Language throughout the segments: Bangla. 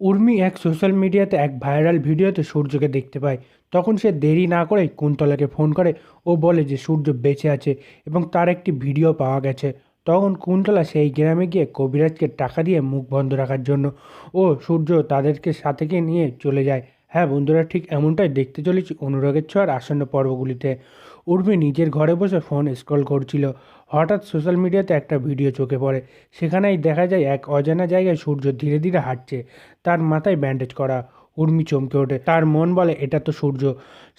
উর্মি এক সোশ্যাল মিডিয়াতে এক ভাইরাল ভিডিওতে সূর্যকে দেখতে পায়। তখন সে দেরি না করেই কুন্তলাকে ফোন করে ও বলে যে সূর্য বেঁচে আছে এবং তার একটি ভিডিও পাওয়া গেছে। তখন কুন্তলা সেই গ্রামে গিয়ে কবিরাজকে টাকা দিয়ে মুখ বন্ধ রাখার জন্য ও সূর্য তাদেরকে সাথেকে নিয়ে চলে যায়। হ্যাঁ বন্ধুরা, ঠিক এমনটাই দেখতে চলেছি অনুরাগের ছোঁয়ার আসন্ন পর্বগুলিতে। উর্মি নিজের ঘরে বসে ফোন স্ক্রল করছিল। হঠাৎ সোশ্যাল মিডিয়াতে একটা ভিডিও চোখে পড়ে। সেখানেই দেখা যায় এক অজানা জায়গায় সূর্য ধীরে ধীরে হাঁটছে। তার মাথায় ব্যান্ডেজ করা। উর্মি চমকে ওঠে। তার মন বলে, এটা তো সূর্য।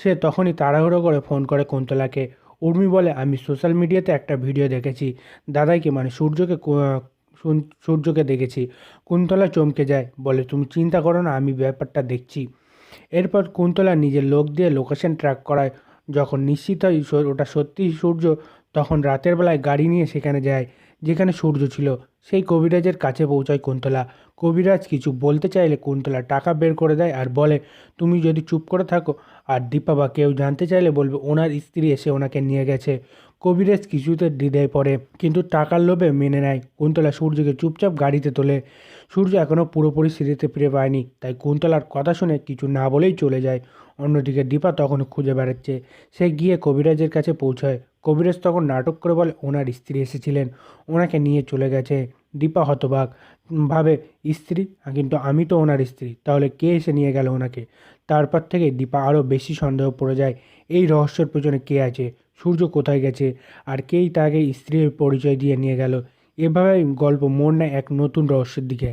সে তখনই তাড়াহুড়ো করে ফোন করে কুন্তলাকে। উর্মি বলে, আমি সোশ্যাল মিডিয়াতে একটা ভিডিও দেখেছি। দাদাইকে মানে সূর্যকে সূর্যকে দেখেছি। কুন্তলা চমকে যায়। বলে, তুমি চিন্তা করো না, আমি ব্যাপারটা দেখছি। এরপর কুন্তলা নিজের লোক দিয়ে লোকেশন ট্র্যাক করায়। যখন নিশ্চিত হয় ওটা সত্যিই সূর্য, তখন রাতের বেলায় গাড়ি নিয়ে সেখানে যায়, যেখানে সূর্য ছিল। সেই কবিরাজের কাছে পৌঁছায় কুন্তলা। কবিরাজ কিছু বলতে চাইলে কুন্তলা টাকা বের করে দেয় আর বলে, তুমি যদি চুপ করে থাকো আর দীপা বা কেউ জানতে চাইলে বলবে, ওনার স্ত্রী এসে ওনাকে নিয়ে গেছে। কবিরাজ কিছুতে দ্বিধায় পড়ে, কিন্তু টাকার লোভে মেনে নেয়। কুন্তলা সূর্যকে চুপচাপ গাড়িতে তোলে। সূর্য এখনও পুরোপুরি স্মৃতিতে ফিরে পায়নি, তাই কুন্তলার কথা শুনে কিছু না বলেই চলে যায়। অন্যদিকে দীপা তখন খুঁজে বেড়াচ্ছে। সে গিয়ে কবিরাজের কাছে পৌঁছায়। কবিরাজ তখন নাটক করে বলে, ওনার স্ত্রী এসেছিলেন। ওনাকে নিয়ে চলে গেছে। দীপা হতবাক। ভাবে, স্ত্রী? কিন্তু আমি তো ওনার স্ত্রী। তাহলে কে এসে নিয়ে গেল ওনাকে? তারপর থেকে দীপা আরও বেশি সন্দেহ পড়ে যায়, এই রহস্যের পেছনে কে আছে? সূর্য কোথায় গেছে? আর কেই তাকে স্ত্রীর পরিচয় দিয়ে নিয়ে গেল? এভাবে গল্প মোড় নেয় এক নতুন রহস্যের দিকে।